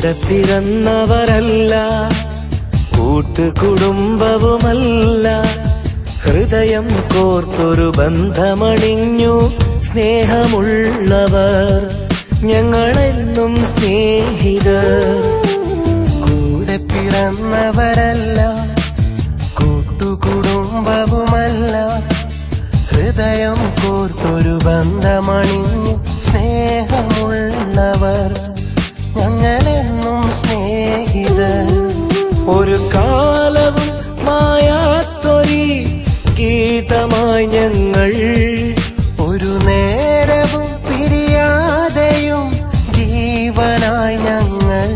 കൂടെ പിറന്നവരല്ല കൂട്ടുകുടുംബവുമല്ല. ഹൃദയം കോർത്തൊരു ബന്ധമണിഞ്ഞു സ്നേഹമുള്ളവർ ഞങ്ങളെന്നും സ്നേഹിതർ. കൂടെ പിറന്നവരല്ല കൂട്ടുകുടുംബവുമല്ല. ഹൃദയം കോർത്തൊരു ബന്ധമണിഞ്ഞു സ്നേഹമുള്ളവർ. ഞങ്ങളെന്നും സ്നേഹിത ഒരു കാലവും മായാത്തൊരി ഗീതമായി ഞങ്ങൾ ഒരു നേരവും പിരിയാതെയും ജീവനായി ഞങ്ങൾ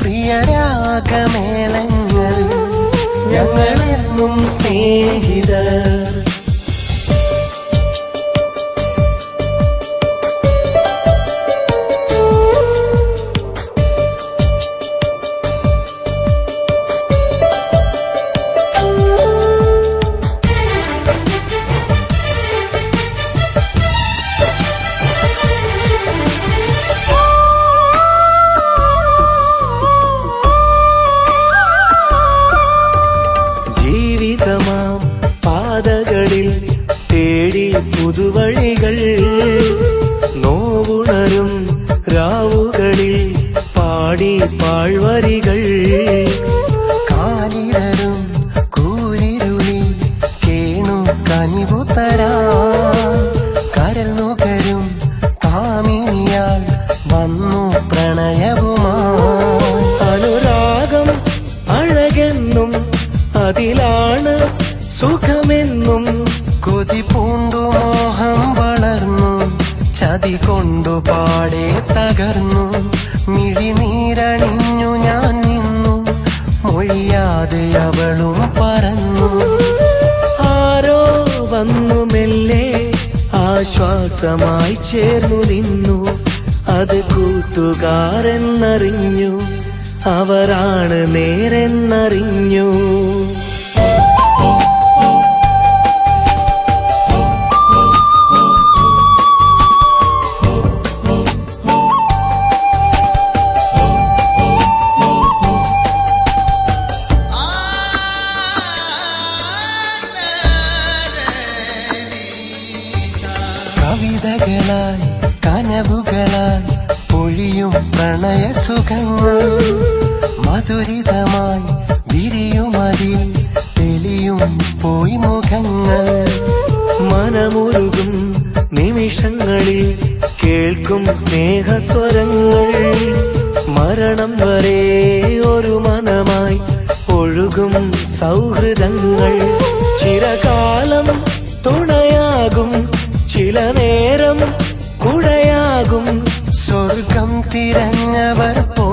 പ്രിയരാഗമേളങ്ങൾ ഞങ്ങളെന്നും സ്നേഹിതർ പാഴ്വരികൾ കാലിടരും കൂരിരുളി കേണു കനിവുത്തരാ കരൽ നുകരും താമിനിയാൽ വന്നു പ്രണയവുമാ. അനുരാഗം അഴകെന്നും അതിലാണ് സുഖമെന്നും കൊതി പൂണ്ടു മോഹം വളർന്നു ചതി കൊണ്ടു പാടെ തകർന്നു. ആശ്വാസമായി ചേർന്നു നിന്നു. അത് കൂട്ടുകാരെന്നറിഞ്ഞു. അവരാണ് നേരെന്നറിഞ്ഞു. കവിതകളായി കനവുകളായി പൊഴിയും പ്രണയ സുഖങ്ങൾ. മധുരിതമായി വിരിയുമതിൽ തെളിയും പോയി മുഖങ്ങൾ മനമുരുകും നിമിഷങ്ങളിൽ കേൾക്കും സ്നേഹസ്വരങ്ങൾ. മരണം വരെ ഒരു മനമായി ഒഴുകും സൗഹൃദങ്ങൾ. ചിരകാലം തുണയാകും ചില നേരം തിരഞ്ഞവർ പോ